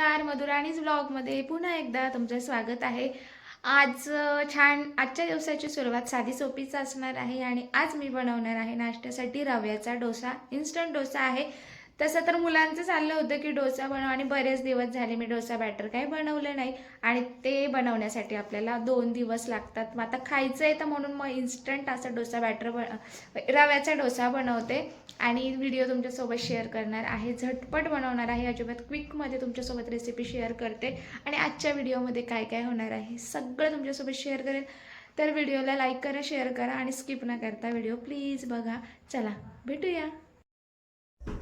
नमस्कार मधुराणीज ब्लॉगमध्ये पुन्हा एकदा तुमचं स्वागत आहे. आज छान आजच्या दिवसाची सुरुवात साधी सोपीच असणार आहे आणि आज मी बनवणार आहे नाश्त्यासाठी रव्याचा डोसा इन्स्टंट डोसा आहे. तसं तर मुलांचं चाललं होतं की डोसा बनव आणि बरेच दिवस झाले मी डोसा बॅटर काही बनवलं नाही. आणि ते बनवण्यासाठी आपल्याला दोन दिवस लागतात. मग आता खायचं आहे तर म्हणून मग इन्स्टंट असा डोसा बॅटर बन रव्याचा डोसा बनवते. आणि व्हिडिओ तुमच्यासोबत शेअर करणार आहे. झटपट बनवणार आहे. अजिबात क्विकमध्ये तुमच्यासोबत रेसिपी शेअर करते. आणि आजच्या व्हिडिओमध्ये काय काय होणार आहे सगळं तुमच्यासोबत शेअर करेल तर व्हिडिओला लाईक करा शेअर करा आणि स्किप न करता व्हिडिओ प्लीज बघा. चला भेटूया.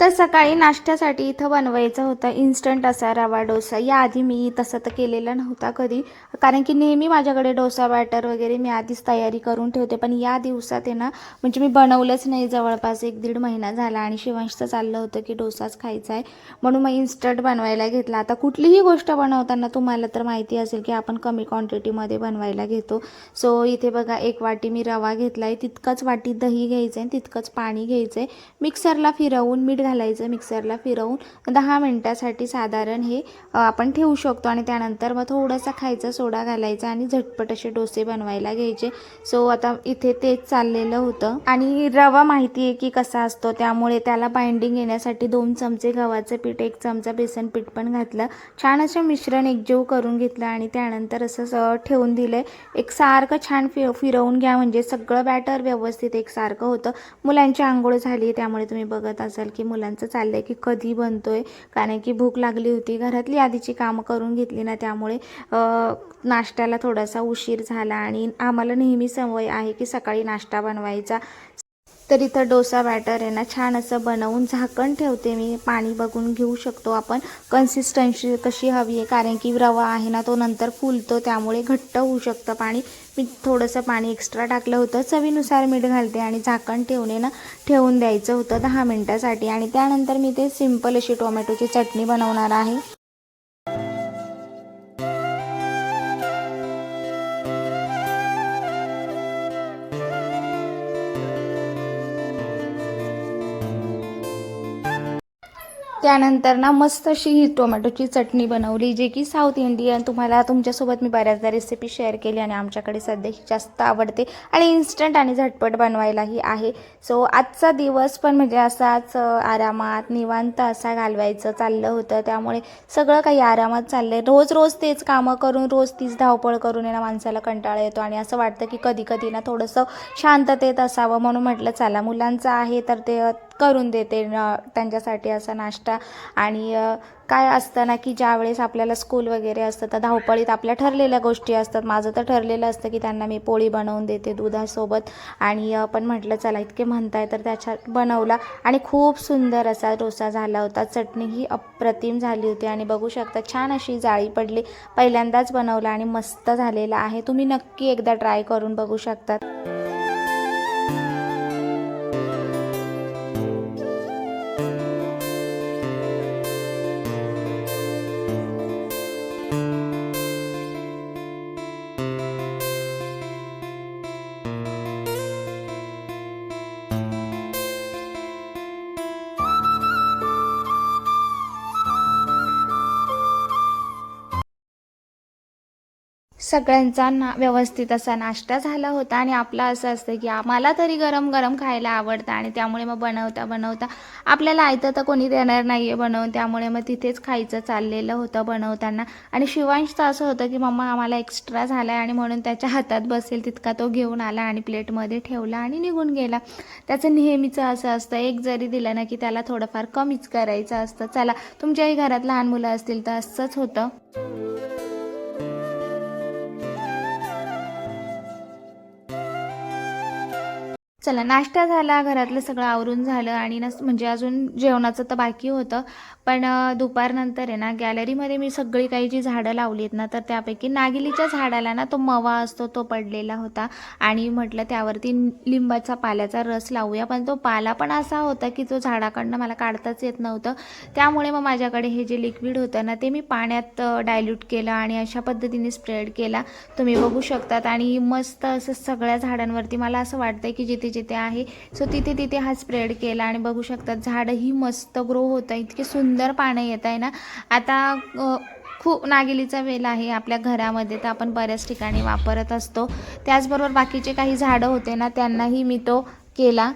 तर सकाळी नाश्त्यासाठी इथं बनवायचं होतं इन्स्टंट असा रवा डोसा. याआधी मी तसं तर केलेला नव्हता कधी. कारण की नेहमी माझ्याकडे डोसा बॅटर वगैरे मी आधीच तयारी करून ठेवते. पण या दिवसात आहे ना म्हणजे मी बनवलंच नाही. जवळपास एक दीड महिना झाला आणि शिवांशचं चाललं होतं की डोसाच खायचा आहे. म्हणून मग इन्स्टंट बनवायला घेतला. आता कुठलीही गोष्ट बनवताना तुम्हाला तर माहिती असेल की आपण कमी क्वांटिटीमध्ये बनवायला घेतो. सो इथे बघा एक वाटी मी रवा घेतला आहे तितकंच वाटी दही घ्यायचं आहे तितकंच पाणी घ्यायचं आहे मिक्सरला फिरवून मीठ घालायचं मिक्सरला फिरवून दहा मिनटासाठी साधारण हे आपण ठेवू शकतो. आणि त्यानंतर मग थोडासा खायचा सोडा घालायचा आणि झटपट असे डोसे बनवायला घ्यायचे. सो आता इथे तेच चाललेलं होतं. आणि रवा माहिती आहे की कसा असतो? त्यामुळे त्याला बाइंडिंग येण्यासाठी दोन चमचे गव्हाचं पीठ एक चमचा बेसन पीठ पण घातलं. छान असं मिश्रण एकजीव करून घेतलं आणि त्यानंतर असं ठेवून दिलं एक सारखं छान फि फिरवून घ्या. म्हणजे सगळं बॅटर व्यवस्थित एकसारखं होतं. मुलांची आंघोळ झाली त्यामुळे तुम्ही बघत असाल की मुलांचं चाललं आहे की कधी बनतो आहे कारण की भूक लागली होती घरातली आधीची कामं करून घेतली ना त्यामुळे नाश्त्याला थोडासा उशीर झाला आणि आम्हाला नेहमी सवय आहे की सकाळी नाश्ता बनवायचा. तर इथं डोसा बॅटर आहे ना छान असं बनवून झाकण ठेवते मी. पाणी बघून घेऊ शकतो आपण. कन्सिस्टन्सी कशी हवी आहे? कारण की रवा आहे ना तो नंतर फुलतो त्यामुळे घट्ट होऊ शकतं पाणी. मी थोडंसं पाणी एक्स्ट्रा टाकलं होतं. चवीनुसार मीठ घालते आणि झाकण ठेवणे ना ठेवून द्यायचं होतं दहा मिनटासाठी. आणि त्यानंतर मी ते सिंपल अशी टोमॅटोची चटणी बनवणार आहे. त्यानंतर ना मस्त अशी ही टोमॅटोची चटणी बनवली जी की साऊथ इंडियन तुम्हाला तुमच्यासोबत मी बऱ्याचदा रेसिपी शेअर केली आणि आमच्याकडे सध्या ही जास्त आवडते आणि इन्स्टंट आणि झटपट बनवायलाही आहे. सो आजचा दिवस पण म्हणजे असाच आरामात निवांत असा घालवायचं चाललं होतं. त्यामुळे सगळं काही आरामात चाललं आहे रोज रोज तेच कामं करून रोज तीच धावपळ करून आहे ना माणसाला कंटाळा येतो आणि असं वाटतं की कधी कधी ना थोडंसं शांततेत असावं म्हणून म्हटलं चला मुलांचं आहे तर ते करून देते न- त्यांच्यासाठी असा नाश्ता. आणि काय असतं ना की ज्यावेळेस आपल्याला स्कूल वगैरे असतं तर धावपळीत आपल्या ठरलेल्या गोष्टी असतात. माझं तर ठरलेलं असतं की त्यांना मी पोळी बनवून देते दुधासोबत. आणि पण म्हटलं चला इतके म्हणताय तर त्याच्यात बनवला. आणि खूप सुंदर असा डोसा झाला होता. चटणी ही अप्रतिम झाली होती. आणि बघू शकता छान अशी जाळी पडली. पहिल्यांदाच बनवला आणि मस्त झालेला आहे. तुम्ही नक्की एकदा ट्राय करून बघू शकतात. सगळ्यांचा ना व्यवस्थित असा नाश्ता झाला होता आणि आपला असं असतं की आम्हाला तरी गरम गरम खायला आवडतं आणि त्यामुळे मग बनवता बनवता आपल्याला आयतं तर कोणी देणार नाही आहे बनवून त्यामुळे मग तिथेच खायचं चाललेलं होतं बनवताना. आणि शिवांशचं असं होतं की मम्मा आम्हाला एक्स्ट्रा झाला आहे आणि म्हणून त्याच्या हातात बसेल तितका तो घेऊन आला आणि प्लेटमध्ये ठेवला आणि निघून गेला. त्याचं नेहमीचं असं असतं एक जरी दिलं ना की त्याला थोडंफार कमीच करायचं असतं. चला तुमच्याही घरात लहान मुलं असतील तर असंच होतं. चला नाश्ता झाला घरातलं सगळं आवरून झालं आणि नस म्हणजे अजून जेवणाचं तर बाकी होतं. पण दुपारनंतर आहे ना गॅलरीमध्ये मी सगळी काही जी झाडं लावली आहेत ना तर त्यापैकी नागिलीच्या झाडाला ना तो मवा असतो तो पडलेला होता. आणि म्हटलं त्यावरती लिंबाचा पाल्याचा रस लावूया पण तो पाला पण असा होता की तो झाडाकडनं मला काढताच येत नव्हतं. त्यामुळे मग माझ्याकडे हे जे लिक्विड होतं ना ते मी पाण्यात डायल्यूट केलं आणि अशा पद्धतीने स्प्रेड केला. तुम्ही बघू शकतात आणि मस्त असं सगळ्या झाडांवरती मला असं वाटतं की जिथे जिथे आहे सो तिथे तिथे हा स्प्रेड केला. आणि बघू शकतात झाडंही मस्त ग्रो होतं इतके सुंदर सुंदर पानं येत आहे ना. आता खूप नागिलीचा वेल आहे आपल्या घरामध्ये तर आपण बऱ्याच ठिकाणी वापरत असतो. त्याचबरोबर बाकीचे काही झाडं होते ना त्यांनाही मी तो केला.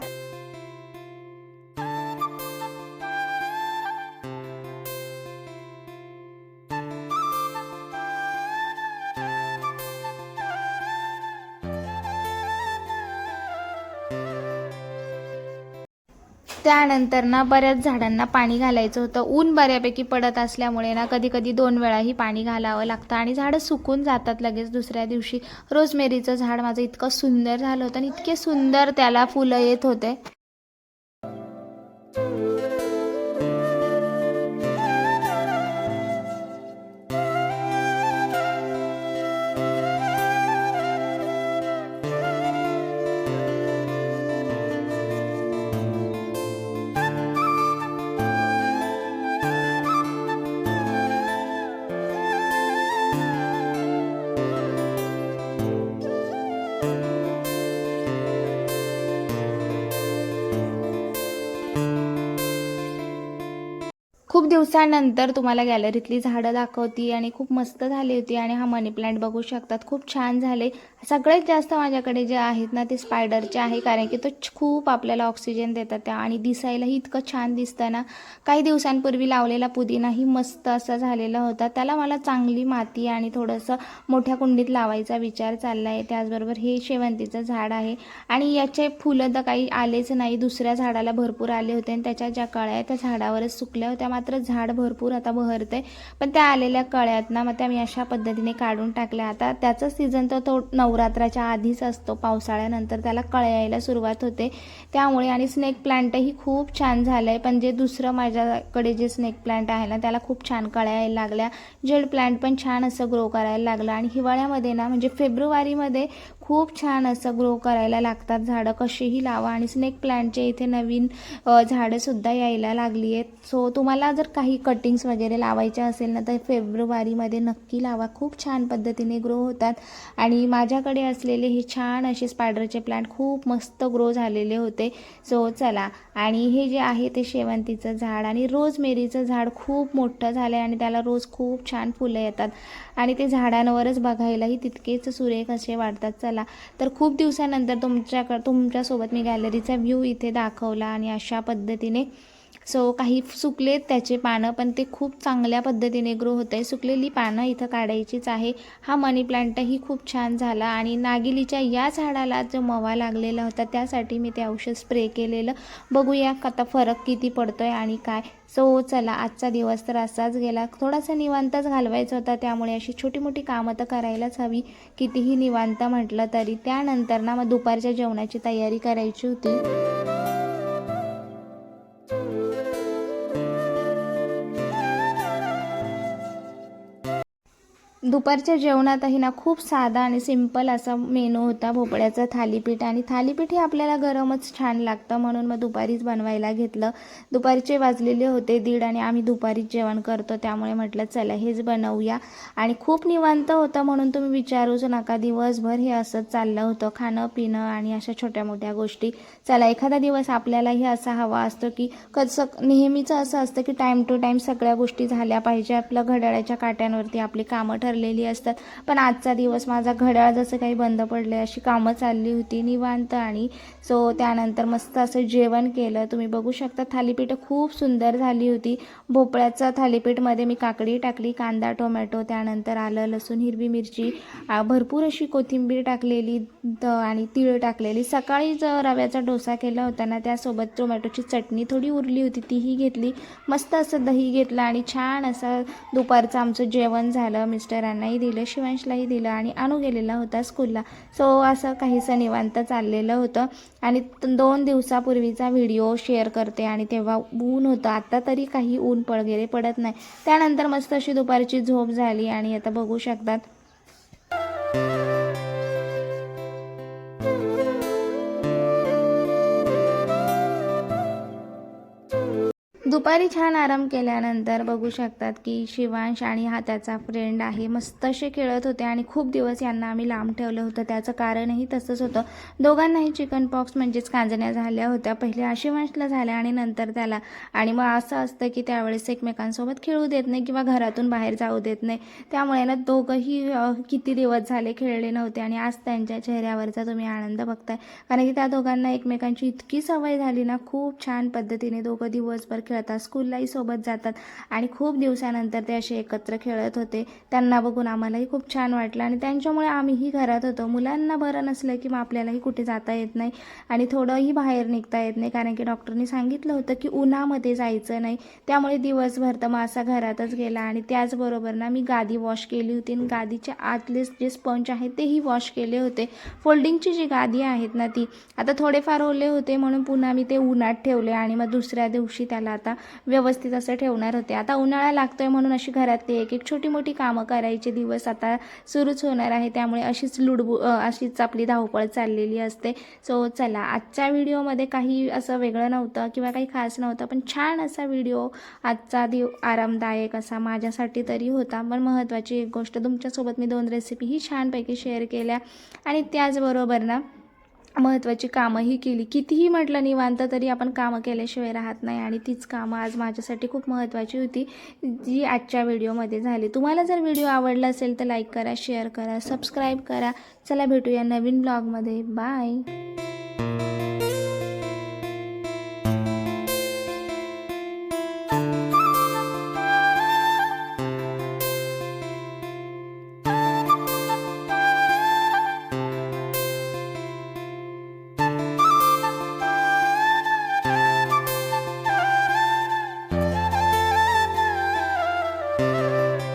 त्यानंतर ना बऱ्याच झाडांना पाणी घालायचं होतं. ऊन बऱ्यापैकी पडत असल्यामुळे ना कधी कधी दोन वेळाही पाणी घालावं लागतं आणि झाडं सुकून जातात लगेच दुसऱ्या दिवशी. रोजमेरीचं झाड माझं इतकं सुंदर झालं होतं आणि इतके सुंदर त्याला फुलं येत होते. खूप दिवसानंतर तुम्हाला गॅलरीतली झाडं दाखवती आणि खूप मस्त झाली होती आणि हा मनी प्लांट बघू शकतात. खूप छान झाले. सगळ्यात जास्त माझ्याकडे जे आहेत ना ते स्पायडरचे आहे कारण की तो छ- खूप आपल्याला ऑक्सिजन देतात त्या आणि दिसायलाही इतकं छान दिसतं ना. काही दिवसांपूर्वी लावलेला पुदिनाही मस्त असा झालेला होता. त्याला मला चांगली माती आणि थोडंसं मोठ्या कुंडीत लावायचा विचार चालला आहे त्याचबरोबर हे शेवंतीचं झाड आहे आणि याचे फुलं तर काही आलेच नाही. दुसऱ्या झाडाला भरपूर आले होते आणि त्याच्या ज्या कळ्या आहेत त्या झाडावरच सुकल्या होत्या. मात्र झाड भरपूर आता बहरते पण त्या आलेल्या कळ्यात ना मग त्या मी अशा पद्धतीने काढून टाकल्या. आता त्याचं सीझन तर तो नऊ नवरात्राच्या आधीच असतो पावसाळ्यानंतर त्याला कळायला सुरुवात होते. त्यामुळे आणि स्नेक प्लांटही खूप छान झालं आहे पण जे दुसरं माझ्याकडे जे स्नेक प्लांट आहे ना त्याला खूप छान कळायला लागल्या. जेड प्लांट पण छान असं ग्रो करायला लागलं. आणि हिवाळ्यामध्ये ना म्हणजे फेब्रुवारीमध्ये खूप छान असं ग्रो करायला लागतात. झाडं कशीही लावा आणि स्नेक प्लांटचे इथे नवीन झाडंसुद्धा यायला लागली आहेत. सो तुम्हाला जर काही कटिंग्स वगैरे लावायच्या असेल ना तर फेब्रुवारीमध्ये नक्की लावा. खूप छान पद्धतीने ग्रो होतात. आणि माझ्याकडे असलेले हे छान असे स्पायडरचे प्लांट खूप मस्त ग्रो झालेले होते. सो चला. आणि हे जे आहे ते शेवंतीचं झाड आणि रोजमेरीचं झाड खूप मोठं झालं आहे आणि त्याला रोज खूप छान फुलं येतात. आणि ते झाडांवरच बघायलाही तितकेच सुरेख असे वाटतात. चला तर खूप दिवसानंतर तुमच्याकडं तुमच्यासोबत मी गॅलरीचा व्ह्यू इथे दाखवला आणि अशा पद्धतीने सो काही सुकलेत त्याचे पानं पण ते खूप चांगल्या पद्धतीने ग्रो होत आहे सुकलेली पानं इथं काढायचीच आहे. हा मनी प्लांटही खूप छान झाला आणि नागिलीच्या या झाडाला जो मवा लागलेला होता त्यासाठी मी ते औषध स्प्रे केलेलं. बघूया का आता फरक किती पडतोय आणि काय. सो चला आजचा दिवस तर असाच गेला. थोडासा निवांतच घालवायचा होता त्यामुळे अशी छोटी मोठी कामं तर करायलाच हवी. कितीही निवांत म्हटलं तरी. त्यानंतर ना मग दुपारच्या जेवणाची तयारी करायची होती. दुपारच्या जेवणातही ना खूप साधा आणि सिंपल असा मेनू होता भोपळ्याचं थालीपीठ. आणि थालीपीठ हे आपल्याला गरमच छान लागतं म्हणून मग दुपारीच बनवायला घेतलं. दुपारचे वाजलेले होते दीड आणि आम्ही दुपारीच जेवण करतो त्यामुळे म्हटलं चला हेच बनवूया. आणि खूप निवांत होतं म्हणून तुम्ही विचारूच नका दिवसभर हे असंच चाललं होतं. खाणं पिणं आणि अशा छोट्या मोठ्या गोष्टी. चला एखादा दिवस आपल्यालाही असा हवा असतो की कसं नेहमीचं असं असतं की टाईम टू टाईम सगळ्या गोष्टी झाल्या पाहिजे. आपलं घड्याळाच्या काट्यांवरती आपली कामं ठरली ठरलेली असतात. पण आजचा दिवस माझा घड्याळ जसं काही बंद पडले अशी कामं चालली होती निवांत आणि सो त्यानंतर मस्त असं जेवण केलं. तुम्ही बघू शकता थालीपीठ खूप सुंदर झाली होती. भोपळ्याचं थालीपीठमध्ये मी काकडी टाकली कांदा टोमॅटो त्यानंतर आलं लसूण हिरवी मिरची भरपूर अशी कोथिंबीर टाकलेली द आणि तीळ टाकलेली. सकाळी रव्याचा डोसा केला होता ना त्यासोबत टोमॅटोची चटणी थोडी उरली होती तीही घेतली. मस्त असं दही घेतलं आणि छान असं दुपारचं आमचं जेवण झालं. मिस्टर सरांनाही दिलं शिवांशलाही दिलं आणि आणू गेलेला होता स्कूलला. सो असं काहीसं निवांत चाललेलं होतं. आणि दोन दिवसापूर्वीचा व्हिडिओ शेअर करते आणि तेव्हा ऊन होतं. आत्ता तरी काही ऊन पळगेरे पडत नाही. त्यानंतर मस्त अशी दुपारची झोप झाली आणि आता बघू शकतात. दुपारी छान आराम केल्यानंतर बघू शकतात की शिवांश आणि हा त्याचा फ्रेंड आहे. मस्त असे खेळत होते आणि खूप दिवस यांना आम्ही लांब ठेवलं होतं. त्याचं कारणही तसंच होतं. दोघांनाही चिकन पॉक्स म्हणजेच कांजण्या झाल्या होत्या. पहिले शिवांशला झाल्या आणि नंतर त्याला. आणि मग असं असतं की त्यावेळेस एकमेकांसोबत खेळू देत नाही किंवा घरातून बाहेर जाऊ देत नाही. त्यामुळे ना दोघंही किती दिवस झाले खेळले नव्हते आणि आज त्यांच्या चेहऱ्यावरचा तुम्ही आनंद बघताय. कारण की त्या दोघांना एकमेकांची इतकी सवय झाली ना खूप छान पद्धतीने दोघं दिवसभर खेळतात स्कूललाही सोबत जातात. आणि खूप दिवसानंतर ते असे एकत्र खेळत होते. त्यांना बघून आम्हालाही खूप छान वाटलं. आणि त्यांच्यामुळे आम्हीही घरात होतो. मुलांना बरं नसलं की मग आपल्यालाही कुठे जाता येत नाही आणि थोडंही बाहेर निघता येत नाही. कारण की डॉक्टरनी सांगितलं होतं की उन्हामध्ये जायचं नाही. त्यामुळे दिवसभर तर मासा घरातच गेला. आणि त्याचबरोबर ना मी गादी वॉश केली होती. आणि गादीच्या आतले जे स्पंज आहेत तेही वॉश केले होते. फोल्डिंगची जी गादी आहेत ना ती. आता थोडेफार ओले होते म्हणून पुन्हा मी ते उन्हात ठेवले आणि मग दुसऱ्या दिवशी त्याला आता व्यवस्थित असं ठेवणार होते. आता उन्हाळा लागतोय म्हणून अशी घरातली एक एक छोटी मोठी कामं करायचे दिवस आता सुरूच होणार आहे. त्यामुळे अशीच लुडबु अशीच आपली धावपळ चाललेली असते. सो चला आजच्या व्हिडिओमध्ये काही असं वेगळं नव्हतं किंवा काही खास नव्हतं पण छान असा व्हिडिओ आजचा दिव आरामदायक असा माझ्यासाठी तरी होता. पण महत्त्वाची एक गोष्ट तुमच्यासोबत मी दोन रेसिपीही छानपैकी शेअर केल्या आणि त्याचबरोबर ना महत्त्वाची कामंही केली. कितीही म्हटलं निवांत तरी आपण कामं केल्याशिवाय राहत नाही आणि तीच कामं आज माझ्यासाठी खूप महत्त्वाची होती जी आजच्या व्हिडिओमध्ये झाली. तुम्हाला जर व्हिडिओ आवडला असेल तर लाईक करा शेअर करा सबस्क्राईब करा. चला भेटूया नवीन ब्लॉगमध्ये. बाय.